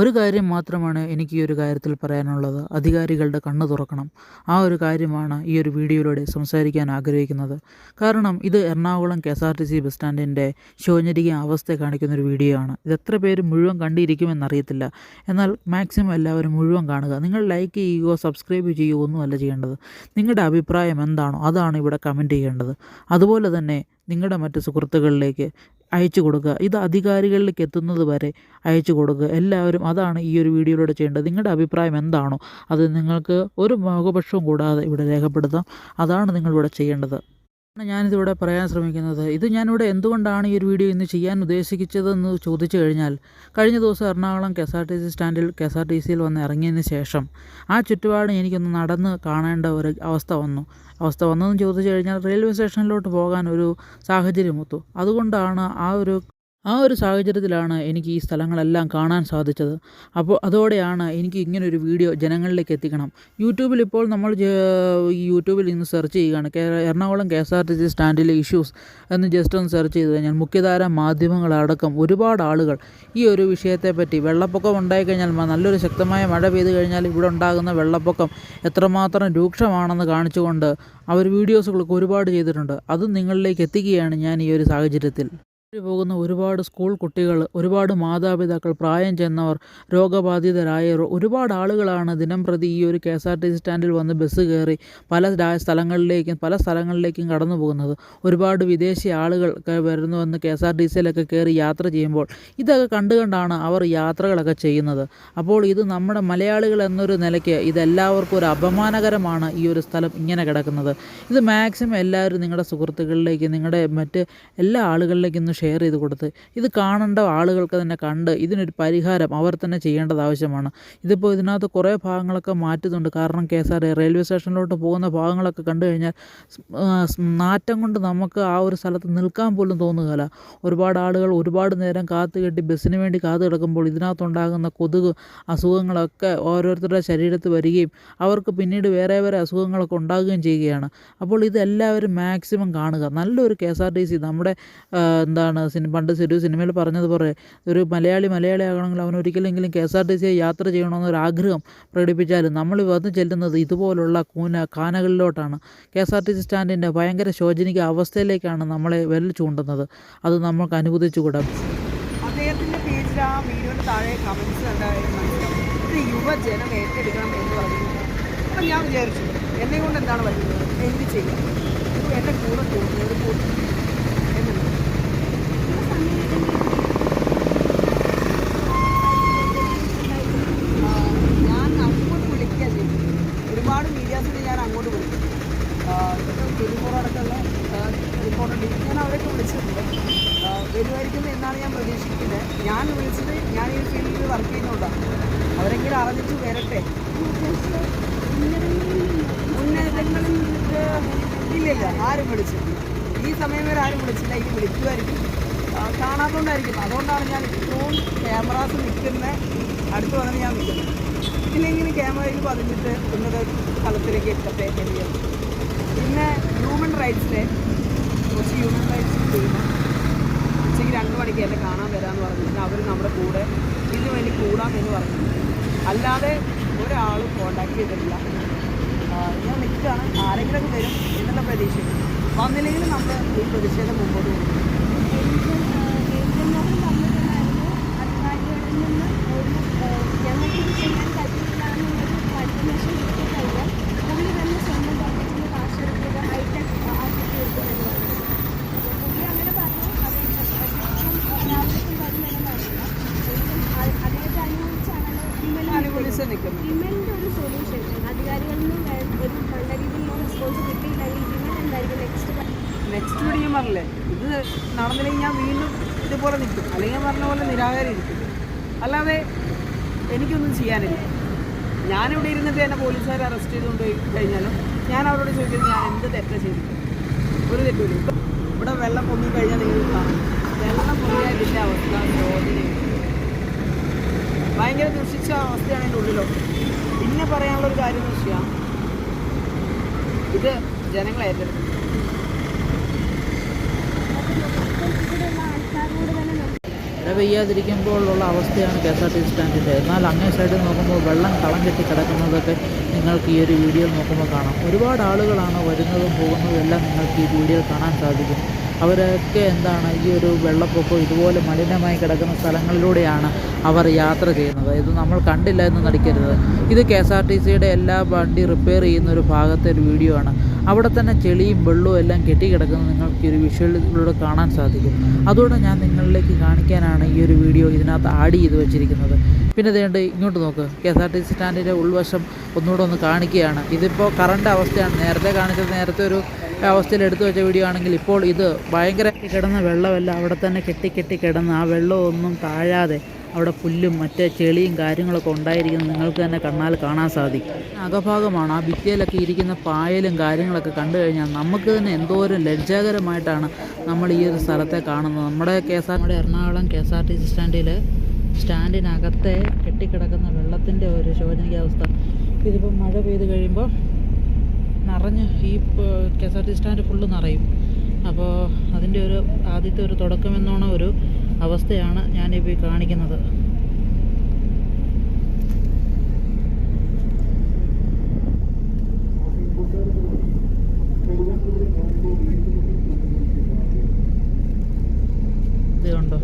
ഒരു കാര്യം മാത്രമാണ് എനിക്ക് ഈ ഒരു കാര്യത്തിൽ പറയാനുള്ളത്. അധികാരികളുടെ കണ്ണു തുറക്കണം. ആ ഒരു കാര്യമാണ് ഈ ഒരു വീഡിയോയിലൂടെ സംസാരിക്കാൻ ആഗ്രഹിക്കുന്നത്. കാരണം ഇത് Ernakulam K S R T C bus സ്റ്റാൻഡിന്റെ ശോചനീയ അവസ്ഥ കാണിക്കുന്ന ഒരു വീഡിയോ ആണ്. ഇത് എത്ര പേര് മുഴുവൻ കണ്ടിരിക്കുമെന്നറിയത്തില്ല. എന്നാൽ മാക്സിമം എല്ലാവരും മുഴുവൻ കാണുക. നിങ്ങൾ ലൈക്ക് ചെയ്യുകയോ സബ്സ്ക്രൈബ് ചെയ്യുകയോ ഒന്നുമല്ല ചെയ്യേണ്ടത്. നിങ്ങളുടെ അഭിപ്രായം എന്താണോ അതാണ് ഇവിടെ കമന്റ് ചെയ്യേണ്ടത്. അതുപോലെ തന്നെ നിങ്ങളുടെ മറ്റ് സുഹൃത്തുക്കളിലേക്ക് അയച്ചു കൊടുക്കുക. ഇത് അധികാരികളിലേക്ക് എത്തുന്നത് വരെ അയച്ചു കൊടുക്കുക. എല്ലാവരും അതാണ് ഈ ഒരു വീഡിയോയിലൂടെ ചെയ്യേണ്ടത്. നിങ്ങളുടെ അഭിപ്രായം എന്താണോ അത് നിങ്ങൾക്ക് ഒരു മുഖപക്ഷവും കൂടാതെ ഇവിടെ രേഖപ്പെടുത്താം. അതാണ് നിങ്ങളിവിടെ ചെയ്യേണ്ടത്. ഞാനിതിവിടെ പറയാൻ ശ്രമിക്കുന്നത്. ഇത് ഞാനിവിടെ എന്തുകൊണ്ടാണ് ഈ ഒരു വീഡിയോ ഇന്ന് ചെയ്യാൻ ഉദ്ദേശിച്ചതെന്ന് ചോദിച്ചു കഴിഞ്ഞാൽ കഴിഞ്ഞ ദിവസം Ernakulam K S R T C സ്റ്റാൻഡിൽ കെ എസ് ആർ ടി സിയിൽ വന്ന് ഇറങ്ങിയതിന് ശേഷം ആ ചുറ്റുപാട് എനിക്കൊന്ന് നടന്ന് കാണേണ്ട ഒരു അവസ്ഥ വന്നു. അവസ്ഥ വന്നതെന്ന് ചോദിച്ചു കഴിഞ്ഞാൽ റെയിൽവേ സ്റ്റേഷനിലോട്ട് പോകാൻ ഒരു സാഹചര്യം ഒത്തു അതുകൊണ്ടാണ് ആ ഒരു ആ ഒരു സാഹചര്യത്തിലാണ് എനിക്ക് ഈ സ്ഥലങ്ങളെല്ലാം കാണാൻ സാധിച്ചത്. അപ്പോൾ അതോടെയാണ് എനിക്ക് ഇങ്ങനൊരു വീഡിയോ ജനങ്ങളിലേക്ക് എത്തിക്കണം. യൂട്യൂബിൽ ഇപ്പോൾ നമ്മൾ യൂട്യൂബിൽ ഇന്ന് സെർച്ച് ചെയ്യുകയാണ്. Ernakulam K S R T C സ്റ്റാൻഡിലെ issues എന്ന് ജസ്റ്റ് ഒന്ന് സെർച്ച് ചെയ്ത് കഴിഞ്ഞാൽ മുഖ്യധാര മാധ്യമങ്ങളടക്കം ഒരുപാട് ആളുകൾ ഈ ഒരു വിഷയത്തെപ്പറ്റി വെള്ളപ്പൊക്കം ഉണ്ടായിക്കഴിഞ്ഞാൽ കഴിഞ്ഞാൽ നല്ലൊരു ശക്തമായ മഴ പെയ്തു കഴിഞ്ഞാൽ ഇവിടെ ഉണ്ടാകുന്ന വെള്ളപ്പൊക്കം എത്രമാത്രം രൂക്ഷമാണെന്ന് കാണിച്ചുകൊണ്ട് അവർ വീഡിയോസുകളൊക്കെ ഒരുപാട് ചെയ്തിട്ടുണ്ട്. അത് നിങ്ങളിലേക്ക് എത്തിക്കുകയാണ് ഞാൻ ഈ ഒരു സാഹചര്യത്തിൽ. പോകുന്ന ഒരുപാട് സ്കൂൾ കുട്ടികൾ ഒരുപാട് മാതാപിതാക്കൾ പ്രായം ചെന്നവർ രോഗബാധിതരായവർ ഒരുപാട് ആളുകളാണ് ദിനം പ്രതി ഈ ഒരു K S R T C സ്റ്റാൻഡിൽ വന്ന് ബസ് കയറി പല സ്ഥലങ്ങളിലേക്കും പല സ്ഥലങ്ങളിലേക്കും കടന്നു പോകുന്നത്. ഒരുപാട് വിദേശി ആളുകൾ വരുന്നു വരുന്നുവെന്ന് കെ എസ് ആർ ടി സിയിലൊക്കെ കയറി യാത്ര ചെയ്യുമ്പോൾ. ഇതൊക്കെ കണ്ടുകൊണ്ടാണ് അവർ യാത്രകളൊക്കെ ചെയ്യുന്നത്. അപ്പോൾ ഇത് നമ്മുടെ മലയാളികൾ എന്നൊരു നിലയ്ക്ക് ഇതെല്ലാവർക്കും ഒരു അപമാനകരമാണ് ഈ ഒരു സ്ഥലം ഇങ്ങനെ കിടക്കുന്നത്. ഇത് മാക്സിമം എല്ലാവരും നിങ്ങളുടെ സുഹൃത്തുക്കളിലേക്ക് നിങ്ങളുടെ മറ്റ് എല്ലാ ആളുകളിലേക്കും ഷെയർ ചെയ്ത് കൊടുത്ത് ഇത് കാണേണ്ട ആളുകൾക്ക് തന്നെ കണ്ട് ഇതിനൊരു പരിഹാരം അവർ തന്നെ ചെയ്യേണ്ടത് ആവശ്യമാണ്. ഇതിപ്പോൾ ഇതിനകത്ത് കുറേ ഭാഗങ്ങളൊക്കെ മാറ്റുന്നുണ്ട്. കാരണം കെ എസ് ആർ റെയിൽവേ സ്റ്റേഷനിലോട്ട് പോകുന്ന ഭാഗങ്ങളൊക്കെ കണ്ടു കഴിഞ്ഞാൽ നാറ്റം കൊണ്ട് നമുക്ക് ആ ഒരു സ്ഥലത്ത് നിൽക്കാൻ പോലും തോന്നുകയില്ല. ഒരുപാട് ആളുകൾ ഒരുപാട് നേരം കാത്തു കെട്ടി ബസ്സിന് വേണ്ടി കാത്തു കിടക്കുമ്പോൾ ഇതിനകത്തുണ്ടാകുന്ന കൊതുക് അസുഖങ്ങളൊക്കെ ഓരോരുത്തരുടെ ശരീരത്ത് വരികയും അവർക്ക് പിന്നീട് വേറെ വേറെ അസുഖങ്ങളൊക്കെ ഉണ്ടാകുകയും ചെയ്യുകയാണ്. അപ്പോൾ ഇതെല്ലാവരും മാക്സിമം കാണുക. നല്ലൊരു K S R T C നമ്മുടെ ആ, എന്താണ് സിനി പണ്ട് ഒരു സിനിമയിൽ പറഞ്ഞതുപോലെ ഒരു മലയാളി മലയാളി ആകണമെങ്കിൽ അവൻ ഒരിക്കലെങ്കിലും K S R T C യാത്ര ചെയ്യണമെന്നൊരാഗ്രഹം പ്രകടിപ്പിച്ചാലും നമ്മൾ വന്ന് ചെല്ലുന്നത് ഇതുപോലുള്ള കൂന കാനകളിലോട്ടാണ്. K S R T C സ്റ്റാൻഡിന്റെ ഭയങ്കര ശോചനീയ അവസ്ഥയിലേക്കാണ് നമ്മളെ വിരൽ ചൂണ്ടുന്നത്. അത് നമുക്ക് അനുവദിച്ചുകൂടാ. അദ്ദേഹത്തിന്റെ പേജിൽ ആ താഴെ എന്ന് ഞാൻ വിചാരിച്ചു എന്നെ കൊണ്ട് എന്താണ് വരുന്നത് എന്ത് ചെയ്യും? എന്റെ കൂടെ പോകുന്നവർ കൂട്ടി എന്നുള്ളത് ആ, ഞാൻ അങ്ങോട്ട് വിളിക്കുക ചെയ്തു ഒരുപാട് മീഡിയാസിനെ ഞാൻ അങ്ങോട്ട് വിളിച്ചു ട്വന്റി അടക്കമുള്ള റിപ്പോർട്ടർ ഞാൻ അവരൊക്കെ വിളിച്ചിട്ടുണ്ട് ആ, വരുമായിരിക്കും എന്നാണ് ഞാൻ പ്രതീക്ഷിക്കുന്നത്. ഞാൻ വിളിച്ചത് ഞാൻ ഈ ഫീൽഡിൽ വർക്ക് ചെയ്യുന്നതുകൊണ്ടാണ് അവരെങ്കിലും അറിഞ്ഞിട്ട് വരട്ടെ. ഉന്നതങ്ങളിൽ ഇല്ലില്ല ആരും വിളിച്ചില്ല ഈ സമയം വരെ ആരും വിളിച്ചില്ല ഇനി വിളിക്കുമായിരിക്കും. കാണാത്തതുകൊണ്ടായിരിക്കും അതുകൊണ്ടാണ് ഞാൻ ഇപ്പോഴും ക്യാമറാസ് നിൽക്കുന്ന അടുത്ത് വന്നിട്ട് ഞാൻ നിൽക്കുന്നത്. ഇല്ലെങ്കിൽ ക്യാമറയിൽ പതിഞ്ഞിട്ട് ഉന്നത തലത്തിലേക്ക് എത്തട്ടെ എന്ന് പിന്നെ ഹ്യൂമൻ റൈറ്റ്സിലെ കുറച്ച് ഹ്യൂമൻ റൈറ്റ്സ് ചെയ്യുന്ന. ഉച്ചയ്ക്ക് രണ്ട് മണിക്ക് എന്നെ കാണാൻ വരാമെന്ന് പറഞ്ഞിട്ട് അവർ നമ്മുടെ കൂടെ ഇതിനു വേണ്ടി കൂടാം എന്ന് പറഞ്ഞു. അല്ലാതെ ഒരാളും കോണ്ടാക്ട് ചെയ്തിട്ടില്ല. ഞാൻ നിൽക്കുകയാണ്. ആരെങ്കിലും വരും എന്നുള്ള പ്രതീക്ഷയിൽ. വന്നില്ലെങ്കിൽ നമ്മൾ ഈ പ്രതിഷേധം മുമ്പോട്ട് പോകും. വിമലിന്റെ ഒരു സൊല്യൂഷൻ അധികാരികളിൽ നിന്ന് ഒരു നല്ല രീതിയിലുള്ള റെസ്പോൺസ് കിട്ടിയില്ലെങ്കിൽ എന്തായിരിക്കും? നെക്സ്റ്റ് നെക്സ്റ്റ് വീട് ഞാൻ പറഞ്ഞില്ലേ ഇത് നടന്നില്ലെങ്കിൽ ഞാൻ വീണ്ടും ഇതുപോലെ നിൽക്കും. അല്ലെങ്കിൽ ഞാൻ പറഞ്ഞ പോലെ നിരാകാരം ഇരിക്കും. അല്ലാതെ എനിക്കൊന്നും ചെയ്യാനില്ല. ഞാനിവിടെ ഇരുന്നിട്ട് എന്നെ പോലീസുകാർ അറസ്റ്റ് ചെയ്തുകൊണ്ട് കഴിഞ്ഞാലും ഞാൻ അവരോട് ചോദിക്കുന്നത് ഞാൻ എന്ത് തെറ്റ ചെയ്തു ഒരു തെറ്റില്ല ഇവിടെ വെള്ളം പൊങ്ങി കഴിഞ്ഞാൽ നിങ്ങൾ കാണും. വെള്ളം പൊങ്ങിയാൽ ഇതിന്റെ അവസ്ഥ ശോധനയും ഭയങ്കര ദുഷിച്ച അവസ്ഥയാണ് എന്റെ ഉള്ളിലൊക്കെ പിന്നെ പറയാനുള്ള ഒരു കാര്യം എന്ന് വെച്ചാൽ ഇത് ജനങ്ങളെ ഏറ്റെടുക്കും പെയ്യാതിരിക്കുമ്പോഴുള്ള അവസ്ഥയാണ് K S R T C സ്റ്റാൻഡിന്റെ. എന്നാൽ അങ്ങേ സൈഡിൽ നോക്കുമ്പോൾ വെള്ളം കളം കെട്ടി കിടക്കുന്നതൊക്കെ നിങ്ങൾക്ക് ഈ ഒരു വീഡിയോയിൽ നോക്കുമ്പോൾ കാണാം. ഒരുപാട് ആളുകളാണ് വരുന്നതും പോകുന്നതും എല്ലാം നിങ്ങൾക്ക് ഈ വീഡിയോ കാണാൻ സാധിക്കും. അവരൊക്കെ എന്താണ് ഈ ഒരു വെള്ളപ്പൊക്കം ഇതുപോലെ മലിനമായി കിടക്കുന്ന സ്ഥലങ്ങളിലൂടെയാണ് അവർ യാത്ര ചെയ്യുന്നത്. ഇത് നമ്മൾ കണ്ടില്ല എന്ന് നടിക്കരുത്. ഇത് കെ എസ് ആർ ടി സിയുടെ എല്ലാ വണ്ടി റിപ്പയർ ചെയ്യുന്ന ഒരു ഭാഗത്തെ ഒരു വീഡിയോ ആണ്. അവിടെ തന്നെ ചെളിയും വെള്ളവും എല്ലാം കെട്ടിക്കിടക്കുന്നത് നിങ്ങൾക്ക് ഒരു വിഷ്വലിലൂടെ കാണാൻ സാധിക്കും. അതുകൊണ്ട് ഞാൻ നിങ്ങളിലേക്ക് കാണിക്കാനാണ് ഈ ഒരു വീഡിയോ ഇതിനകത്ത് ആഡ് ചെയ്ത് വെച്ചിരിക്കുന്നത്. പിന്നെ ഇതേണ്ട് ഇങ്ങോട്ട് നോക്ക്. K S R T C സ്റ്റാൻഡിന്റെ ഉൾവശം ഒന്നുകൂടെ ഒന്ന് കാണിക്കുകയാണ്. ഇതിപ്പോൾ കറണ്ട് അവസ്ഥയാണ്. നേരത്തെ കാണിച്ചത് നേരത്തെ ഒരു അവസ്ഥയിൽ എടുത്തു വെച്ച വീഡിയോ ആണെങ്കിൽ ഇപ്പോൾ ഇത് ഭയങ്കര കിടന്ന വെള്ളമെല്ലാം. അവിടെ തന്നെ കെട്ടി കെട്ടി കിടന്ന് ആ വെള്ളമൊന്നും താഴാതെ അവിടെ പുല്ലും മറ്റേ ചെളിയും കാര്യങ്ങളൊക്കെ ഉണ്ടായിരിക്കുന്നത് നിങ്ങൾക്ക് തന്നെ കണ്ണാൽ കാണാൻ സാധിക്കും. അകഭാഗമാണ് ആ ഭിത്തിയിലൊക്കെ ഇരിക്കുന്ന പായലും കാര്യങ്ങളൊക്കെ കണ്ടു കഴിഞ്ഞാൽ നമുക്ക് തന്നെ എന്തോരം ലജ്ജാകരമായിട്ടാണ് നമ്മൾ ഈ ഒരു സ്ഥലത്തെ കാണുന്നത്. നമ്മുടെ കെ എസ് ആർ നമ്മുടെ Ernakulam K S R T C സ്റ്റാൻഡിൽ സ്റ്റാൻഡിനകത്തെ കെട്ടിക്കിടക്കുന്ന വെള്ളത്തിന്റെ ഒരു ശോചനീയാവസ്ഥ. ഇതിപ്പോൾ മഴ പെയ്ത് കഴിയുമ്പോൾ നിറഞ്ഞ് ഈ K S R T stand full നിറയും. അപ്പോൾ അതിന്റെ ഒരു ആദ്യത്തെ ഒരു തുടക്കമെന്നോണ ഒരു അവസ്ഥയാണ് ഞാനിപ്പോൾ കാണിക്കുന്നത്. ഇതുണ്ടോ